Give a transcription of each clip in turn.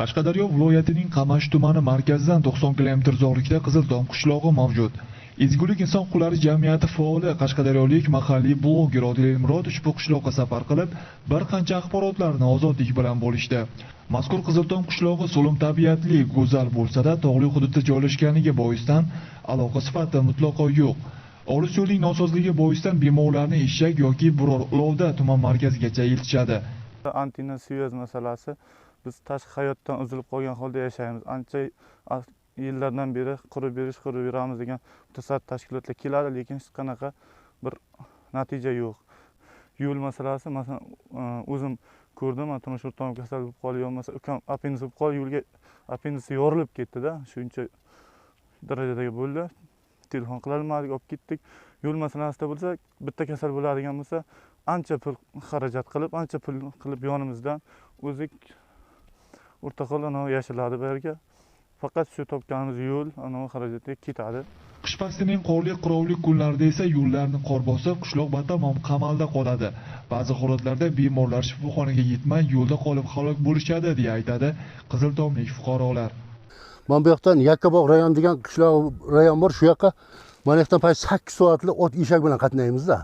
qashqadaryo viloyatining qamash tumani markazidan 90 km uzoqlikda qiziltom qishlog'i mavjud. Ezgulik inson huquqlari jamiyati faoli qashqadaryolik mahalliy bloger odil elmurod ushbu qishloqqa safar qilib bir qancha axborotlarni ozodlik bilan bo'lishdi. Mazkur qiziltom qishlog'i so'lim tabiatli go'zal bo'lsa-da tog'li hududda joylashganligi boisdan aloqa sifati mutlaqo yo'q. Olis yo'lning nosozligi boisdan bemorlarni eshak yoki biror ulovda tuman markazigacha eltishadi antina syuz masalasi biz tashqi hayotdan uzilib qolgan holda yashaymiz. Ancha yillardan beri qurib berish qurib beramiz degan mutasaddi tashkilotlar keladi lekin hech qanaqa bir natija yo'q. Yo'l masalasi masalan e, o'zim ko'rdim turmush o'rtog'im kasal bo'lib qoldi yo bo'lmasa ukam apendis bo'lib qoldi yo'lga apendisi yorilib ketdida shuncha darajadagi bo'ldi. Telefon qilolmadik olib ketdik. Yo'l masalasida bo'lsa bitta kasal bo'ladigan bo'lsa ancha pul xarajat qilib ancha pul qilib yonimizdan o'zi o'rtaqol anavi yashiladi bu yerga. Faqat shu topganimiz yo'l anavi xarajatga ketadi. Qish faslining qorli qirovli kunlarida esa yo'llarni qor bosib qishloq batamom qamalda qoladi. Ba'zi holatlarda bemorlar shifoxonaga yetmay yo'lda qolib halok bo'lishadi deya aytadi qiziltomlik fuqarolar. Mana bu yoqdan yakkabog' rayon degan qishloq rayon bor shu yoqqa mana bu yoqdan past sakkiz soatli ot eshak bilan qatnaymizda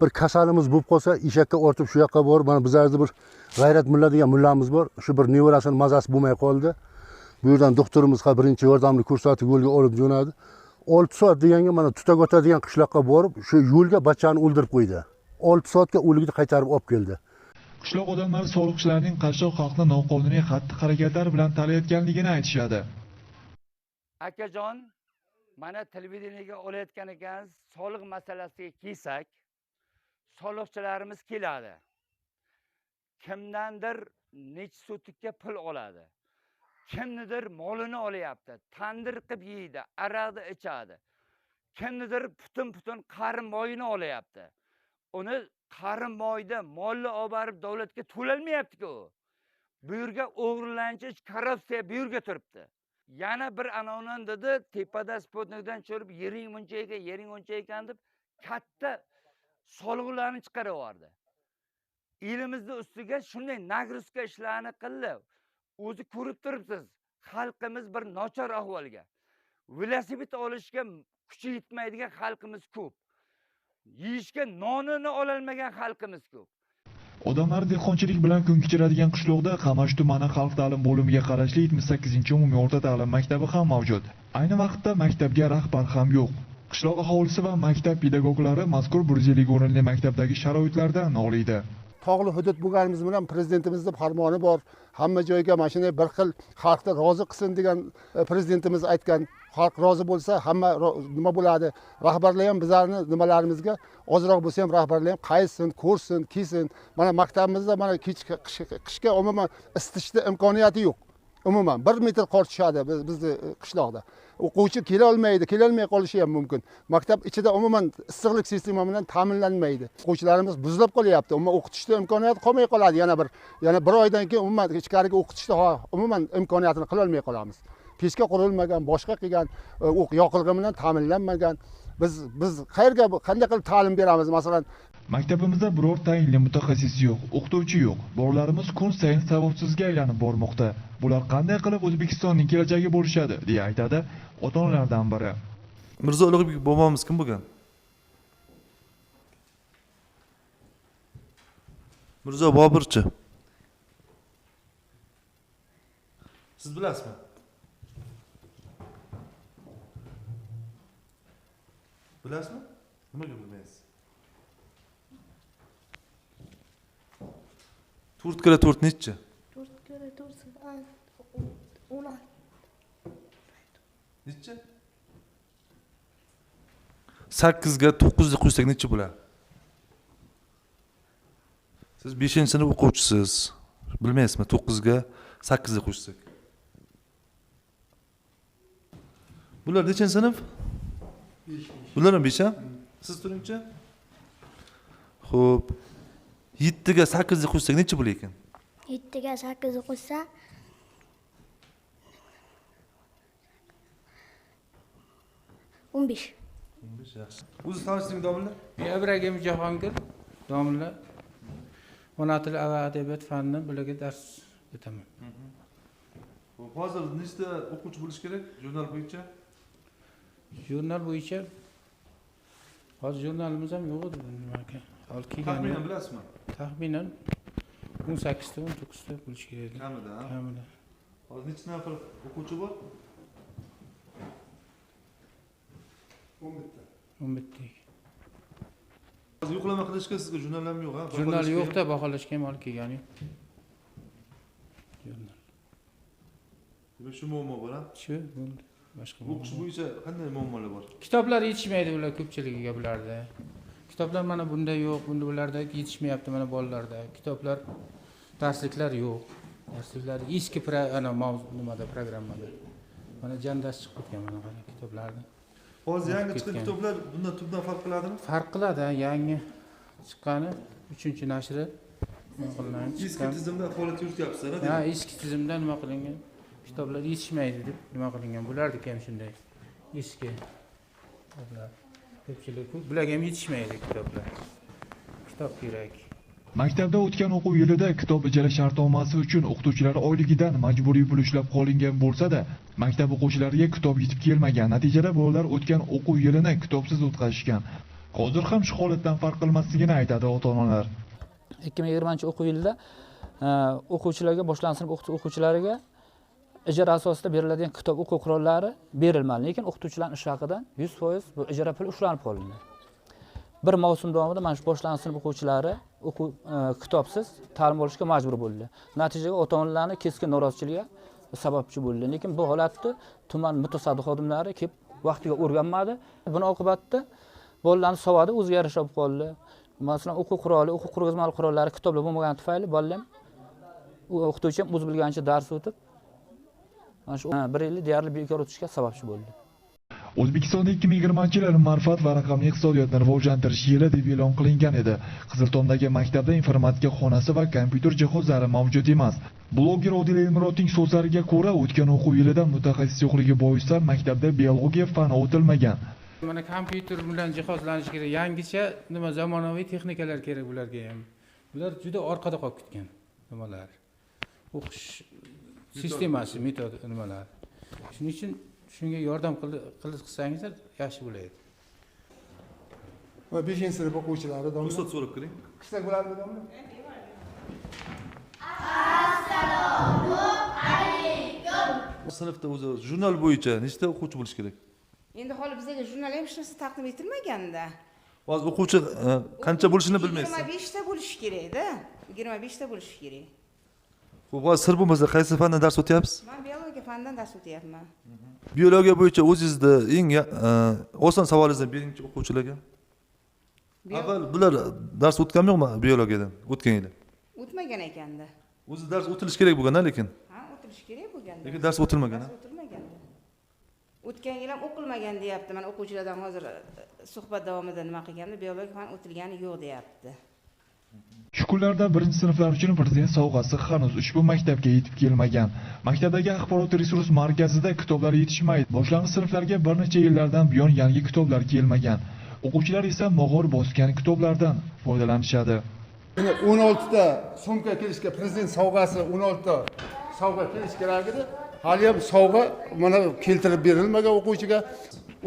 bir kasalimiz bo'lib qolsa eshakka ortib shu yoqqa borib mana bizlarni bir g'ayrat mulla degan mullamiz bor. Shu bir nevarasini mazasi bo'lmay qoldi. Bu yerdan doktorimizga birinchi yordamni ko'rsatib yo'lga olib jo'nadi. Olti soat deganga mana tutagota degan qishloqqa borib shu yo'lga bachani o'ldirib qo'ydi. Olti soatga o'ligini qaytarib olib keldi. Qishloq odamlari soliqchilarning qashshoq xalqni noqonuniy xatti harakatlar bilan talayotganligini aytishadi. Akajon mana televideniyega olayotgan ekansiz soliq masalasiga kelsak soliqchilarimiz keladi. Kimdandir necha sotikka pul oladi. Kimnidir molini olyapti tandir qilib yeydi aroqni ichadi. Kimnidir butun butun qarin moyini olyapti. Uni qarin moyni molni olib borib davlatga to'lolmayaptiku bu yerga o'g'irlanchish korrupsiya bu yerga turibdi. Yana bir anavidan dedi tepada sputnikdan tushirib yering buncha ekan yering uncha ekan deb katta solig'larni chiqarib yubordi elimizni ustiga shunday nagruzka ishlarni qildi o'zi ko'rib turibsiz xalqimiz bir nochor ahvolga. Velosiped olishga kuchi yetmaydigan xalqimiz ko'p. Yeyishga nonini ololmagan xalqimiz ko'p. Odamlar dehqonchilik bilan kun kechiradigan qishloqda qamash tumani xalq ta'lim bo'limiga qarashli 78 umumiy o'rta ta'lim maktabi ham mavjud. Ayni vaqtda maktabga rahbar ham yo'q. Qishloq aholisi va maktab pedagoglari mazkur bir yuz ellik o'rinli maktabdagi sharoitlardan noliydi. Tog'li hudud bo'lganimiz bilan prezidentimizni farmoni bor. Hamma joyga mana shunday bir xil xalqni rozi qilsin degan e, prezidentimiz aytgan. Xalq rozi bo'lsa hamma nima bo'ladi? Rahbarlar ham bizlarni nimalarimizga? Ozroq bo'lsa ham rahbarlar ham qaytsin ko'rsin kiysin. Mana maktabimizda mana kechki qishga umuman isitishni imkoniyati yo'q. Umuman bir metr qor tushadi biz- bizni e, qishloqda. O'quvchi kelolmaydi kelolmay qolishi ham mumkin. Maktab ichida umuman issiqlik sistema bilan ta'minlanmaydi. O'quvchilarimiz buzilib qolyapti umuman o'qitishni imkoniyati qolmay qoladi. Yana bir yana bir oydan keyin umuman ichkariga o'qitishni umuman imkoniyatini qilolmay qolamiz. Pechka qurilmagan boshqa qilgan e, o'q yoqilg'i bilan ta'minlanmagan. Biz biz qayerga qanday qilib ta'lim beramiz? Masalan maktabimizda biror tayinli mutaxassis yo'q o'qituvchi yo'q. Bolalarimiz kun sayin savobsizga aylanib bormoqda. Bular qanday qilib o'zbekistonning kelajagi bo'lishadi? deya aytadi ota onalardan biri. Mirzo ulug'bek bobomiz kim bo'lgan? Mirzo boburchi siz bilasizmi Влязна? Много влез. Турт кара турт нече? Турт кара турт унай. Нече? 8 ga 9 ni qo'ysak necha bo'ladi? Siz 5 sinf o'quvchisiz. Bilmaysizmi? 9 ga 8 ni qo'shsak. Bular nechinchi sinf? 5 bularmi besham siz turingchi ho'p yettiga sakkizni qo'shsak necha bo'lar ekan? Yettiga sakkizni qo'shsa o'n besh. O'n besh yaxshi. O'zi tanishtiring domla men ibragim jahongir domla ona tili va adabiyot fanidan bularga dars o'taman hozir nechta o'quvchi bo'lishi kerak? Jurnal bo'yicha? Jurnal bo'yicha hozir jurnalimiz ham yo'q edi Taxminan bilasizmi? taxminan o'n sakkizta o'n to'qqizta bo'lishi kerak edi Kamida. ha? kamida Hozir necha nafar o'quvchi bor? o'n bitta Hozir yo'qlama qilishga sizga jurnal ham yo'q, ha? jurnal yo'qda baholashga ham olib kelgani yo'q jurnal Demak, shu muammo bor, ha? shu bo'ldi boshqa O'qish bo'yicha qanday muammolar bor? kitoblar yetishmaydi ular ko'pchiligiga bularda kitoblar mana bunda yo'q bunda bularda yetishmayapti mana bolalarda kitoblar darsliklar yo'q darsliklar eski pro- ana mavzu nimada programmada mana jandas chiqib ketgan mana qarang kitoblarni Hozir yangi chiqqan kitoblar bundan tubdan farq qiladimi? farq qiladi yangi chiqqani uchinchi nashri Eski tizimda faoliyat yurityapsizlar, ha? eski tizimda nima qilingan kitoblar yetishmaydi deb nima qilingan bo'lardik ham shunday eski kitoblar ko'pchilik bularga ham yetishmaydi kitoblar kitob kerak Maktabda o'tgan o'quv yilida kitob ijara shartnomasi uchun o'qituvchilar oyligidan majburiy pul ushlab qolingan bo'lsa-da, maktab o'quvchilariga kitob yetib kelmagan. Natijada bolalar o'tgan o'quv yilini kitobsiz o'tkazishgan. Hozir ham shu holatdan farq qilmasligini aytadi ota-onalar. ikki ming yigirmanchi o'quv yilida e, o'quvchilarga boshlang'ich sinf o'quvchilariga ijara asosida beriladigan kitob o'quv qurollari berilmadi. Lekin o'qituvchilarni ish haqidan yuz foiz bu ijara puli ushlanib qolindi. Bir mavsum davomida mana shu boshlang'ich sinf o'quvchilari o'quv e, kitobsiz ta'lim olishga majbur bo'ldi. Natijaga ota onalarni keskin noroziligiga sababchi bo'ldi. Lekin bu holatni tuman mutasaddi xodimlari kelib vaqtiga o'rganmadi. Buni oqibatida bolalarni savodi o'ziga yarasha bo'lib qoldi. Masalan o'quv quroli o'quv qurizmali qurollari kitoblar bo'lmagani tufayli bolalar o'qituvchi ham o'zi bilganicha dars o'tib mana shu bir yilni deyarli bekor o'tishga sababchi bo'ldi O'zbekistonda 2020 yil ilm-ma'rifat va raqamli iqtisodiyotni rivojlantirish yili deb e'lon qilingan edi. Qiziltomdagi maktabda informatika xonasi va kompyuter jihozlari mavjud emas. Bloger Odil Elmurodning so'zlariga ko'ra, o'tgan o'quv yilida mutaxassis yo'qligi boisidan maktabda biologiya fani o'tilmagan. mana kompyuter bilan jihozlanishi kerak yangicha nima zamonaviy texnikalar kerak bularga ham bular juda orqada qolib ketgan nimalar o'qish sistemasi metod nimalar? Shuning uchun shunga yordam qil- qil- qilsangizlar yaxshi bo'ladi va beshinchi sinf o'quvchilari domla Ruxsat so'rab kiring. qilsak bo'ladimi domla? Sinfda o'zi jurnal bo'yicha nechta o'quvchi bo'lishi kerak? endi hali bizga jurnal ham hech narsa taqdim etilmaganda. Hozir o'quvchi e, qancha bo'lishini bilmaysiz. yigirma beshta bo'lishi kerakda. Yigirma beshta bo'lishi kerak Hozir sir bo'lmasa qaysi fandan dars o'tyapsiz? man biologiya fanidan dars o'tyapman Biologiya bo'yicha o'zingizni eng e, oson savolingizni beringchi o'quvchilarga. Avval bular dars o'tganmi yo'qmi biologiyadan o'tgan yili? o'tmagan ekanda O'zi dars o'tilishi kerak bo'lgan-a lekin. ha o'tilishi kerak bo'lganda Lekin dars o'tilmagan. dars o'tilmaganda o'tgan yil ham o'qilmagan deyapti mana o'quvchilardan hozir e, suhbat davomida nima qilganda biologiya fani o'tilgani yo'q deyapti Shu kunlarda birinchi sinflar uchun prezident sovg'asi hanuz ushbu maktabga yetib kelmagan. Maktabdagi axborot resurs markazida kitoblar yetishmaydi. Boshlang'ich sinflarga bir necha yillardan buyon yangi kitoblar kelmagan. O'quvchilar esa mog'or bosgan kitoblardan foydalanishadi. 16 ta sumka kelishga prezident sovg'asi 16 ta sovg'a kelishi kerak edi. Hali ham sovg'a mana keltirib berilmagan o'quvchiga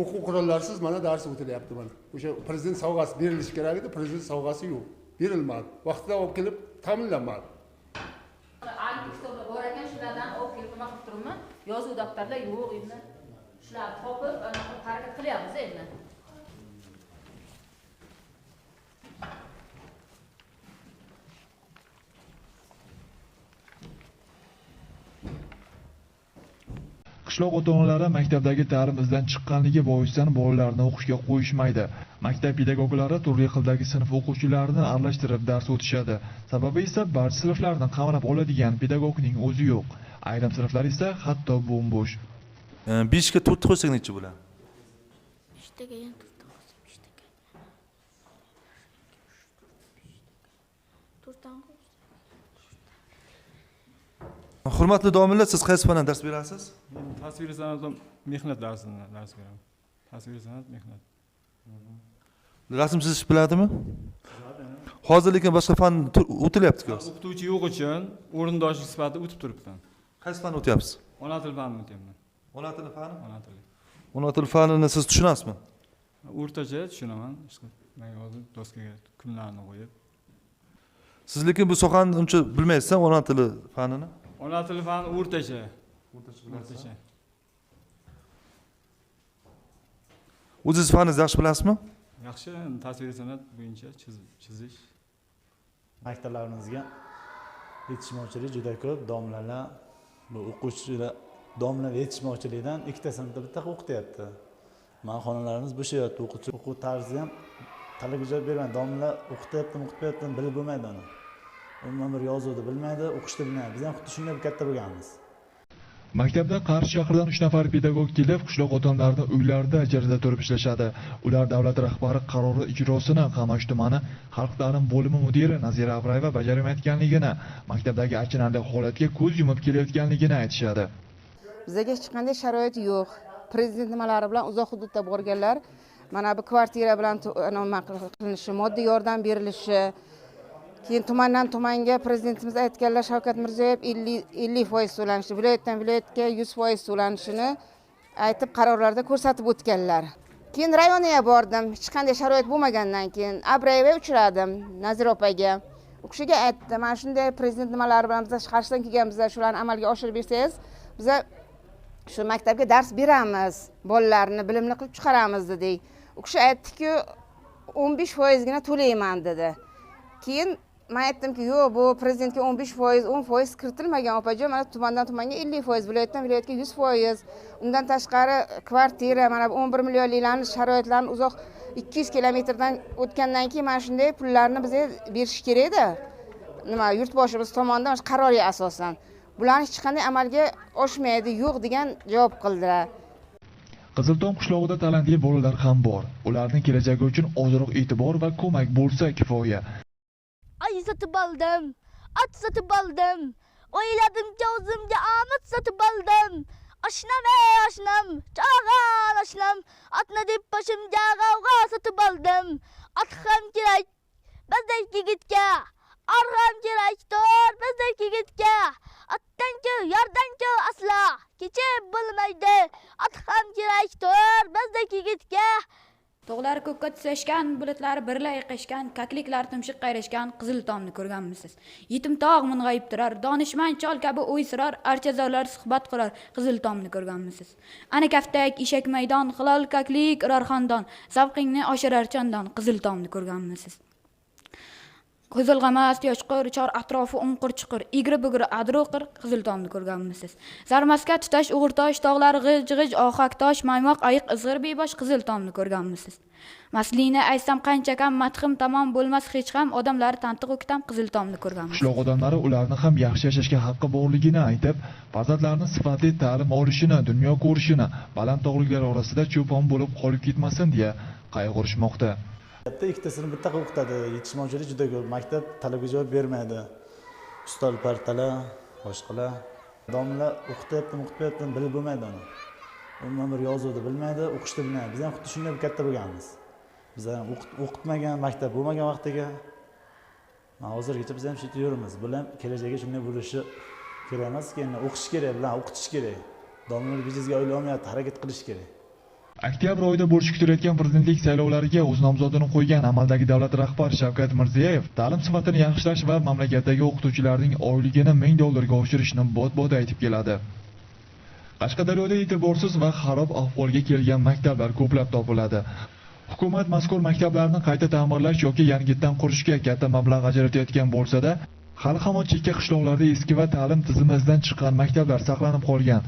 o'quv qurollarsiz mana dars o'tilyapti mana. O'sha prezident sovg'asi berilishi kerak edi, prezident sovg'asi yo'q. Berilmadi. Vaqtida olib kelib ta'minlanmadi. kitoblar bor ekan shulardan olib kelib nima qilib turibman yozuv daftarlar yo'q endi shularni topib anaqa harakat qilyapmiz endi Qishloq ota-onalari maktabdagi ta'lim izdan chiqqanligi boisidan bolalarni o'qishga qo'yishmaydi. Maktab pedagoglari turli xildagi sinf o'quvchilarini aralashtirib dars o'tishadi. Sababi esa barcha sinflarni qamrab oladigan pedagogning o'zi yo'q. Ayrim sinflar esa hatto bo'm-bo'sh. 5 ga 4 qo'ysak necha bo'ladi? beshtaga to'rtdan Hurmatli domlalar, siz qaysi fandan dars berasiz? Men tasviriy san'at va mehnat darsini dars beraman. Tasviriy san'at, mehnat. Rasm chizish biladimi? Hozir lekin boshqa fan o'tilyapti-ku. O'qituvchi yo'q uchun o'rindoshlik sifatida o'tib turibman. Qaysi fan o'tyapsiz? ona tili fanini o'tyapman ona tili fani ona tili ona tili fanini siz tushunasizmi o'rtacha tushunaman man hozir doskaga kunlarni qo'yib siz lekin bu sohani uncha bilmaysiz ona tili fanini ona tili fani o'rtacha o'rtacha o'zingiz faningizni yaxshi bilasizmi? Yaxshi tasviriy san'at bo'yicha chiz- chizish. Maktablarimizga yetishmovchilik juda ko'p. Domlalar bu o'quvchilar domla yetishmovchilikdan ikkita sinfda bitta o'qityapti mana xonalarimiz bo'shayapti o'quvchi o'quv tarzi ham talabga javob bermaydi. Domla o'qityaptimi o'qitmayaptimi bilib bo'lmaydi uni umuman bir yozuvni bilmaydi o'qishni bilmaydi biz ham xuddi shunday katta bo'lganmiz Maktabda Qarshi shahridan 3 nafar pedagog kelib, qishloq odamlarini uylarida ijarada turib ishlashadi. Ular davlat rahbari qarori ijrosini Qamash tumani xalq ta'lim bo'limi mudiri Nazira Abrayeva bajarmayotganligini, maktabdagi achinarli holatga ko'z yumib kelayotganligini aytishadi. Bizga hech qanday sharoit yo'q. Prezident nimalari bilan uzoq hududda borganlar mana bu kvartira bilan nima qilinishi, moddiy yordam berilishi, keyin tumandan tumanga prezidentimiz aytganlar Shavkat Mirziyoyev 50 50% to'lanishni, viloyatdan viloyatga 100% to'lanishini aytib qarorlarda ko'rsatib o'tganlar. Keyin rayoniga bordim, hech qanday sharoit bo'lmagandan keyin Abrayeva uchradim Nazira opaga. U kishiga aytdim, mana shunday prezident nimalari bilan biz qarshidan kelganmiz, shularni amalga oshirib bersangiz, biza shu maktabga dars beramiz, bolalarni bilimli qilib chiqaramiz dedik. U kishi aytdiki, o'n besh foizgina to'layman dedi. Keyin men aytdimki, yo'q, bu prezidentga 15%, 10% kiritilmagan opajon, mana tumandan tumanga 50%, viloyatdan viloyatga 100%. Undan tashqari kvartira, mana bu 11 millionliklarni sharoitlarni uzoq 200 kilometrdan o'tgandan keyin mana shunday pullarni bizga berish kerakda Nima, yurtboshimiz tomonidan qarorga asosan. Bularni hech qanday amalga oshmaydi, yo'q degan javob qildilar. Qizilton qishlog'ida talantli bolalar ham bor. Ularning kelajagi uchun ozroq e'tibor va ko'mak bo'lsa kifoya. Arabayı satıp aldım. At satıp aldım. Oyladım cozumca Ahmet satıp aldım. Aşnam ey aşnam. Çağal aşnam. Atna dip başımca kavga satıp aldım. At ham kiray. Bezdeki gitke. Arham kiray. Dur bezdeki gitke. Attan ki yardan ki asla. Keçip bulmaydı. At ham kiray. Dur bezdeki gitke. Tog'lari ko'kka tusashgan, bulutlari birla yiqishgan, kakliklar tumshiq qayrashgan qizil tomni ko'rganmisiz? Yetim tog' mung'ayib turar, donishmand chol kabi o'ysirar, archazorlar suhbat qurar, qizil tomni ko'rganmisiz? Ana kaftak, eshak maydon, hilol kaklik urar xandon, zavqingni oshirar chandon, qizil tomni ko'rganmisiz? Ko'zilg'amas yoshqir, chor atrofi unqir chiqir, igri bugri adroqir, qizil tomni ko'rganmisiz? Zarmaska tutash o'g'irtosh, tog'lar g'ij-g'ij, ohak tosh, maymoq, ayiq, izg'ir bebosh, qizil tomni ko'rganmisiz? Maslini aytsam qancha kam madhim tamom bo'lmas hech ham odamlar tantiq o'kitam qizil tomni ko'rganmiz. Qishloq odamlari ularni ham yaxshi yashashga haqqi borligini aytib, farzandlarini sifatli ta'lim olishini, dunyo ko'rishini, baland tog'liklar orasida cho'pon bo'lib qolib ketmasin deya qayg'urishmoqda. Maktabda ikkitasini bitta o'qitadi. Yetishmovchilik juda ko'p. Maktab talabga javob bermaydi. Ustol partalar, boshqalar. Domla o'qityaptimi, o'qitmayaptimi bilib bo'lmaydi uni. Umuman bir yozuvni bilmaydi, o'qishni bilmaydi. Biz ham xuddi shunday katta bo'lganmiz. Biz ham o'qitmagan maktab bo'lmagan vaqtiga mana hozirgacha biz ham shu yerda yuribmiz. Bular kelajakda shunday bo'lishi kerak emas, keyin o'qish kerak, bular o'qitish kerak. Domlalar biznesga oylay harakat qilish kerak. Oktyabr oyida bo'lishi kutilayotgan prezidentlik saylovlariga o'z nomzodini qo'ygan amaldagi davlat rahbari Shavkat Mirziyoyev ta'lim sifatini yaxshilash va mamlakatdagi o'qituvchilarning oyligini 1000 dollarga oshirishni bot-bot aytib keladi. Qashqadaryoda e'tiborsiz va xarob ahvolga kelgan maktablar ko'plab topiladi. Hukumat mazkur maktablarni qayta ta'mirlash yoki yangitdan qurishga katta mablag' ajratayotgan bo'lsa-da, hali hamon chekka qishloqlarda eski va ta'lim tizimidan chiqqan maktablar saqlanib qolgan.